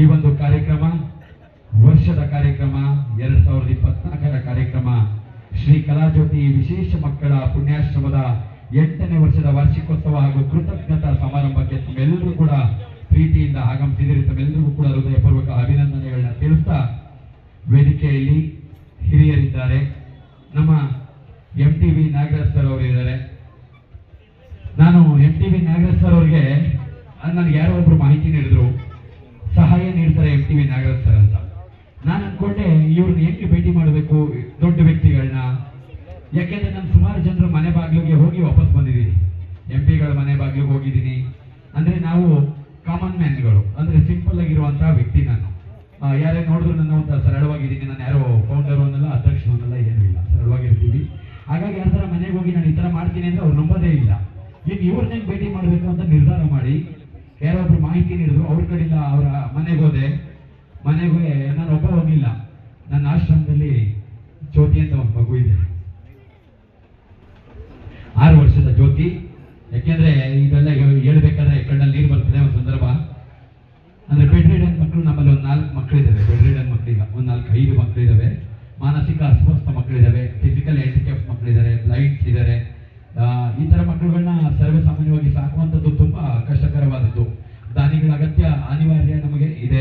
ಈ ಒಂದು ಕಾರ್ಯಕ್ರಮ, ವರ್ಷದ ಕಾರ್ಯಕ್ರಮ, ಎರಡ್ ಸಾವಿರದ ಇಪ್ಪತ್ನಾಲ್ಕರ ಕಾರ್ಯಕ್ರಮ. ಶ್ರೀ ಕಲಾಜ್ಯೋತಿ ವಿಶೇಷ ಮಕ್ಕಳ ಪುಣ್ಯಾಶ್ರಮದ ಎಂಟನೇ ವರ್ಷದ ವಾರ್ಷಿಕೋತ್ಸವ ಹಾಗೂ ಕೃತಜ್ಞತಾ ಸಮಾರಂಭಕ್ಕೆ ತಮ್ಮೆಲ್ಲರೂ ಕೂಡ ಪ್ರೀತಿಯಿಂದ ಆಗಮಿಸಿದರೆ. ತಮ್ಮೆಲ್ಲರಿಗೂ ಕೂಡ ಹೃದಯಪೂರ್ವಕ ಅಭಿನಂದನೆಗಳನ್ನ ತಿಳಿಸ್ತಾ ವೇದಿಕೆಯಲ್ಲಿ ಹಿರಿಯರಿದ್ದಾರೆ. ನಮ್ಮ M T V Nagaraj sir ಅವರು ಇದ್ದಾರೆ. ನಾನು M T V Nagaraj sir ಅವರಿಗೆ ನನಗೆ ಯಾರೋ ಒಬ್ರು ಮಾಹಿತಿ ನೀಡಿದ್ರು. ಸಹಾಯ ನೀಡ್ತಾರೆ M T V Nagaraj sir ಅಂತ. ನಾನು ಅನ್ಕೊಂಡೆ ಇವ್ರನ್ನ ಹೆಂಗೆ ಭೇಟಿ ಮಾಡಬೇಕು ದೊಡ್ಡ ವ್ಯಕ್ತಿಗಳನ್ನ ಯಾಕೆಂದ್ರೆ ನಾನು ಸುಮಾರು ಜನರ ಮನೆ ಬಾಗಿಲಿಗೆ ಹೋಗಿ ವಾಪಸ್ ಬಂದಿದ್ದೀನಿ. ಎಂ ಪಿಗಳ ಮನೆ ಬಾಗಿಲಿಗೆ ಹೋಗಿದ್ದೀನಿ. ಅಂದ್ರೆ ನಾವು ಕಾಮನ್ ಮ್ಯಾನ್ಗಳು ಅಂದ್ರೆ ಸಿಂಪಲ್ ಆಗಿರುವಂತಹ ವ್ಯಕ್ತಿ ನಾನು. ಯಾರೇ ನೋಡಿದ್ರು ನನ್ನ ಒಂದು ಸರಳವಾಗಿದ್ದೀನಿ. ನಾನು ಯಾರೋ ಫೌಂಡರ್ ಅನ್ನಲ್ಲ, ಅಧ್ಯಕ್ಷ ಅನ್ನಲ್ಲ, ಏನೂ ಇಲ್ಲ. ಸರಳವಾಗಿರ್ತೀವಿ. ಹಾಗಾಗಿ ಯಾರ ಮನೆಗೆ ಹೋಗಿ ನಾನು ಈ ಥರ ಮಾಡ್ತೀನಿ ಅಂದ್ರೆ ಅವ್ರು ನಂಬೋದೇ ಇಲ್ಲ. ಈಗ ಇವ್ರನ್ನ ಭೇಟಿ ಮಾಡಬೇಕು ಅಂತ ನಿರ್ಧಾರ ಮಾಡಿ ಒಬ್ರು ಮಾಹಿತಿ ನೀಡಿದ್ರು, ಅವ್ರ ಕಡೆಯಿಂದ ಅವರ ಮನೆಗೆ ಹೋದೆ. ಮನೆಗೆ ನಾನು ಒಬ್ಬ ಹೋಗಿಲ್ಲ ನನ್ನ ಆಶ್ರಮದಲ್ಲಿ ಜ್ಯೋತಿ ಅಂತ ಒಂದು ಮಗು ಇದೆ. ಆರು ವರ್ಷದ ಜ್ಯೋತಿ. ಯಾಕೆಂದ್ರೆ ಇದೆಲ್ಲ ಹೇಳ್- ಹೇಳ್ಬೇಕಾದ್ರೆ ಕಣ್ಣಲ್ಲಿ ನೀರು ಬರ್ತದೆ ಒಂದು ಸಂದರ್ಭ. ಅಂದ್ರೆ ಬೆಡ್ ರಿಡನ್ ಮಕ್ಕಳು ನಮ್ಮಲ್ಲಿ ಒಂದು ನಾಲ್ಕು ಮಕ್ಕಳಿದ್ದಾವೆ ಬೆಡ್ ರಿಡನ್ ಮಕ್ಕಳಿಲ್ಲ. ಒಂದು ನಾಲ್ಕು ಐದು ಮಕ್ಕಳಿದ್ದಾವೆ ಮಾನಸಿಕ ಅಸ್ವಸ್ಥ ಮಕ್ಕಳಿದ್ದಾವೆ ಫಿಸಿಕಲ್ ಹ್ಯಾಂಡಿಕ್ಯಾಪ್ ಮಕ್ಕಳಿದ್ದಾರೆ ಬ್ಲೈಂಡ್ಸ್ ಇದ್ದಾರೆ ಈ ತರ ಮಕ್ಕಳುಗಳನ್ನ ಸರ್ವೇ ಸಾಮಾನ್ಯವಾಗಿ ಸಾಕುವಂಥದ್ದು ತುಂಬಾ ಕಷ್ಟಕರವಾದದ್ದು ದಾನಿಗಳ ಅಗತ್ಯ ಅನಿವಾರ್ಯ ನಮಗೆ ಇದೆ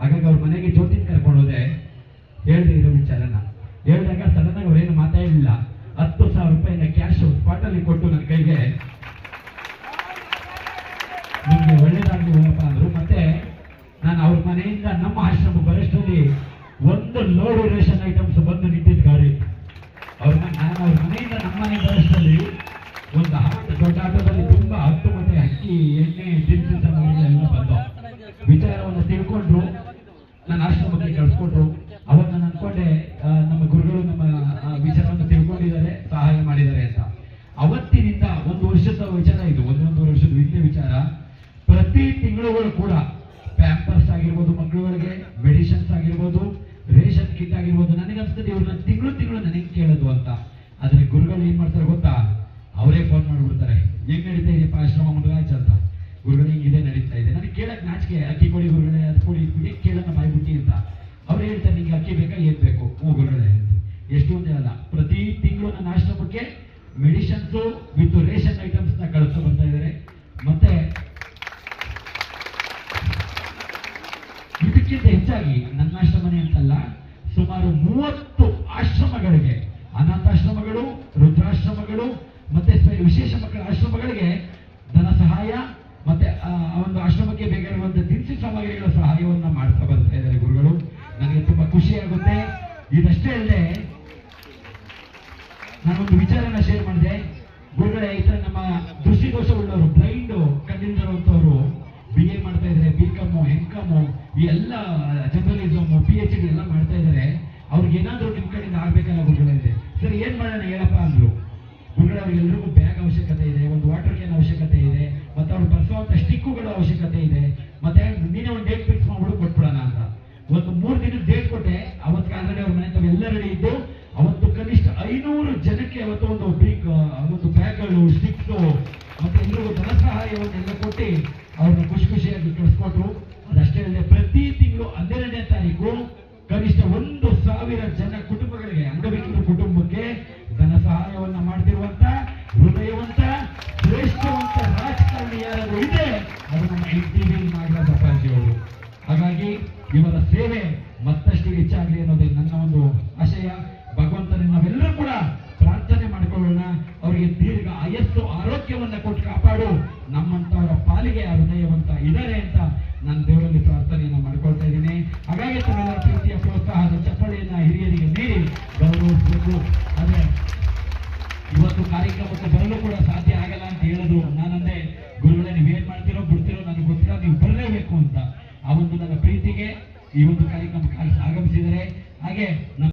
ಹಾಗಾಗಿ ಅವ್ರ ಮನೆಗೆ ಜ್ಯೋತಿನ ಕರ್ಕೊಂಡು ಹೋದೆ ಹೇಳ್ದೆ ಇರೋ ವಿಚಾರನ ಹೇಳಿದಾಗ ಸಡನ್ ಆಗಿ ಅವ್ರೇನು ಮಾತಾಡಲಿಲ್ಲ ಹತ್ತು ಸಾವಿರ ರೂಪಾಯಿನ ಕ್ಯಾಶ್ ಸ್ಪಾಟಲ್ಲಿ ಕೊಟ್ಟು ನನ್ನ ಕೈಗೆ ನಿಮ್ಗೆ ಒಳ್ಳೇದಾಗ್ಲಿ ಹೋಗಪ್ಪ ಅಂದ್ರು ಮತ್ತೆ ನಾನು ಅವ್ರ ಮನೆಯಿಂದ ನಮ್ಮ ಆಶ್ರಮ ಬರೋಷ್ಟರಲ್ಲಿ ಒಂದು ಲೋಡ್ ರೇಷನ್ ಐಟಮ್ಸ್ ಬಂದು ನಿಂತಿದ್ದ ಗಾಡಿ. ಅವ್ರ ನಾನು ಅವ್ರ ಮನೆಯಿಂದ ನಮ್ಮ ಮನೆ ಬರೋಷ್ಟರಲ್ಲಿ ಒಂದು ಆಟೋ ದೊಡ್ಡ ಆಟೋದಲ್ಲಿ ತುಂಬಾ ಹತ್ತು ಮತ್ತೆ ಅಕ್ಕಿ, ಎಣ್ಣೆ ದಿನಸಿ ಸಾಮಗ್ರಿಗಳೆಲ್ಲ ಬಂದು. ವಿಚಾರವನ್ನು ತಿಳ್ಕೊಂಡ್ರು. ನನ್ನ ಆಶ್ರಮಕ್ಕೆ ಕಳ್ಸ್ಕೊಟ್ರು ಅವಾಗ ನಾನು ಅನ್ಕೊಂಡೆ ನಮ್ಮ ಗುರುಗಳು ನಮ್ಮ ವಿಚಾರವನ್ನು ತಿಳ್ಕೊಂಡಿದ್ದಾರೆ, ಸಹಾಯ ಮಾಡಿದ್ದಾರೆ ಅಂತ. ಅವತ್ತಿನಿಂದ ಒಂದು ವರ್ಷದ ವಿಚಾರ ಇದು, ಒಂದೊಂದು ವರ್ಷದ ಹಿಂದೆ ವಿಚಾರ. ಪ್ರತಿ ತಿಂಗಳುಗಳು ಕೂಡ ಆಗಿರ್ಬೋದು ನನಗೆ ಅನ್ಸ್ತದೆ ಇವ್ರನ್ನ ತಿಂಗಳು ತಿಂಗಳು ನನಗೆ ಕೇಳೋದು ಅಂತ. ಆದ್ರೆ ಗುರುಗಳು ಏನ್ ಮಾಡ್ತಾರೆ ಗೊತ್ತಾ? ಅವರೇ ಫೋನ್ ಮಾಡ್ಬಿಡ್ತಾರೆ. ಹೆಂಗ್ ನಡೀತಾ ಇದೆಯಪ್ಪ ಆಶ್ರಮ ಮುಳುಗಾಯ್ತು ಅಂತ. ಗುರುಗಳು, ಹಿಂಗಿದೆ ನಡೀತಾ ಇದೆ. ನನಗೆ ಕೇಳಕ್ ನಾಚಿಕೆ. ಅಕ್ಕಿ ಕೊಡಿ ಗುರುಗಳೇ, ಅದು ಕೊಡಿ. ಕುಡಿ ಕೇಳೋಣ ಬಾಯ್ಬಿಟ್ಟಿ ಅಂತ. ಅವ್ರು ಹೇಳ್ತಾರೆ, ನಿಂಗೆ ಅಕ್ಕಿ ಬೇಕಾ? ಏನ್ ಬೇಕು? ಹ್ಞೂ ಗುರುಗಳೇ ಎಷ್ಟು ಒಂದೇ ಅಲ್ಲ. ಪ್ರತಿ ತಿಂಗಳು ನನ್ನ ಆಶ್ರಮಕ್ಕೆ ಮೆಡಿಸಿನ್ಸ್ ವಿತ್ ರೇಷನ್ ಐಟಮ್ಸ್ನ ಕಳಿಸ್ತಾ ಬರ್ತಾ ಇದ್ದಾರೆ ಮತ್ತೆ ಇದಕ್ಕಿಂತ ಹೆಚ್ಚಾಗಿ ನನ್ನ ಆಶ್ರಮನೇ ಅಂತಲ್ಲ ಸುಮಾರು ಮೂವತ್ತು ಆಶ್ರಮಗಳಿಗೆ, ಅನಾಥಾಶ್ರಮಗಳು ರುದ್ರಾಶ್ರಮಗಳು ಮತ್ತೆ ವಿಶೇಷ ಮಕ್ಕಳ ಆಶ್ರಮಗಳಿಗೆ ಧನ ಸಹಾಯ, ಮತ್ತೆ ಒಂದು ಆಶ್ರಮಕ್ಕೆ ಬೇಕಾಗಿರುವಂತಹ ದಿನಸಿ ಸಾಮಗ್ರಿಗಳ ಸಹಾಯವನ್ನ ಮಾಡ್ತಾ ಬರ್ತಾ ಇದ್ದಾರೆ ಗುರುಗಳು. ನನಗೆ ತುಂಬಾ ಖುಷಿ ಆಗುತ್ತೆ. ಇದಷ್ಟೇ ಅಲ್ಲದೆ, ನಾನೊಂದು ವಿಚಾರನ ಶೇರ್ ಮಾಡಿದೆ. ಗುರುಗಳೇ, ಈ ತರ ನಮ್ಮ ದೃಷ್ಟಿದೋಷ ಉಳ್ಳವರು ಬ್ಲೈಂಡ್ ಕಣ್ಣಿಲ್ದಿರುವಂತವರು ಬಿ ಎ ಮಾಡ್ತಾ ಇದ್ದಾರೆ ಬಿ ಕಾಮು ಎಂ ಕಾಮು ಈ ಎಲ್ಲ ಜರ್ನಲಿಸಮ್ ಪಿ ಎಚ್ ಡಿ ಎಲ್ಲ ಮಾಡ್ತಾ ಇದ್ದಾರೆ ಅವ್ರಿಗೆ ಏನಾದರೂ ನಿಮ್ ಕಡೆಯಿಂದ ಆಗ್ಬೇಕಲ್ಲ ಗುರುಗಳೇ ಸರಿ, ಏನ್ ಮಾಡೋಣ ಹೇಳಪ್ಪ ಅಂದ್ರು. ಗುರುಗಳ ಎಲ್ರಿಗೂ ಬ್ಯಾಗ್ ಅವಶ್ಯಕತೆ ಇದೆ, ಒಂದು ವಾಟರ್ ಕ್ಯಾನ್ ಅವಶ್ಯಕತೆ ಇದೆ, ಮತ್ತೆ ಅವ್ರು ಬರ್ಸುವಂತ ಸ್ಟಿಕ್ಕುಗಳ ಅವಶ್ಯಕತೆ ಇದೆ. ಮತ್ತೆ ನೀನೇ ಒಂದು ಡೇಟ್ ಫಿಕ್ಸ್ ಮಾಡ್ಬಿಟ್ಟು ಕೊಟ್ಬಿಡೋಣ ಅಂತ. ಒಂದು ಮೂರು ದಿನದ ಡೇಟ್ ಕೊಟ್ಟೆ. ಅವತ್ತು ಆಲ್ರೆಡಿ ಅವ್ರ ಮನೆ ತಾವು ಎಲ್ಲ ರೆಡಿ ಇದ್ದು, ಅವತ್ತು ಕನಿಷ್ಠ ಐನೂರು ಜನಕ್ಕೆ ಅವತ್ತು ಒಂದು ಬಿಗ್ ಒಂದು ಬ್ಯಾಗ್ಗಳು ಸ್ಟಿಕ್ಸ್ ಮತ್ತೆ ಎಲ್ಲರಿಗೂ ಧನ ಸಹಾಯವನ್ನೆಲ್ಲ ಕೊಟ್ಟು ಅವ್ರನ್ನ ಖುಷಿ ಖುಷಿಯಾಗಿ ಕಳಿಸ್ಕೊಟ್ರು ಅದಷ್ಟೇ ಅಲ್ಲದೆ ಪ್ರತಿ ತಿಂಗಳು ಹನ್ನೆರಡನೇ ತಾರೀಕು ಕನಿಷ್ಠ ಒಂದು ಸಾವಿರ ಜನ ಕುಟುಂಬಗಳಿಗೆ, ಅಂಗವಿಕಲ ಕುಟುಂಬಕ್ಕೆ ಧನ ಸಹಾಯವನ್ನ ಮಾಡ್ತಿರುವಂತ, ಹೃದಯವಂತ, ಶ್ರೇಷ್ಠವಂತ ರಾಜಕಾರಣಿ ಯಾರಾದ್ರೂ ಇದೆ ಅದು ನಮ್ಮ ಎನ್ ಟಿ ವಿ ಹಾಗಾಗಿ ಇವರ ಸೇವೆ ಮತ್ತಷ್ಟು ಹೆಚ್ಚಾಗಲಿ ಅನ್ನೋದೇ ನನ್ನ ಒಂದು ಆಶಯ. ಭಗವಂತನೇ ನಾವೆಲ್ಲರೂ ಕೂಡ ಪ್ರಾರ್ಥನೆ ಮಾಡಿಕೊಳ್ಳೋಣ. ಅವರಿಗೆ ದೀರ್ಘ ಆಯಸ್ಸು, ಆರೋಗ್ಯವನ್ನ ಕೊಟ್ಟು ಕಾಪಾಡು. ನಮ್ಮಂತವರ ಪಾಲಿಗೆ ಹೃದಯವಂತ ಇದ್ದಾರೆ ಅಂತ ನನ್ನ ದೇವರಲ್ಲಿ ಪ್ರಾರ್ಥನೆಯನ್ನು ಮಾಡ್ಕೊಳ್ತಾ ಈ ಒಂದು ಕಾರ್ಯಕ್ರಮಕ್ಕೆ ಆಗಮಿಸಿದರೆ ಹಾಗೆ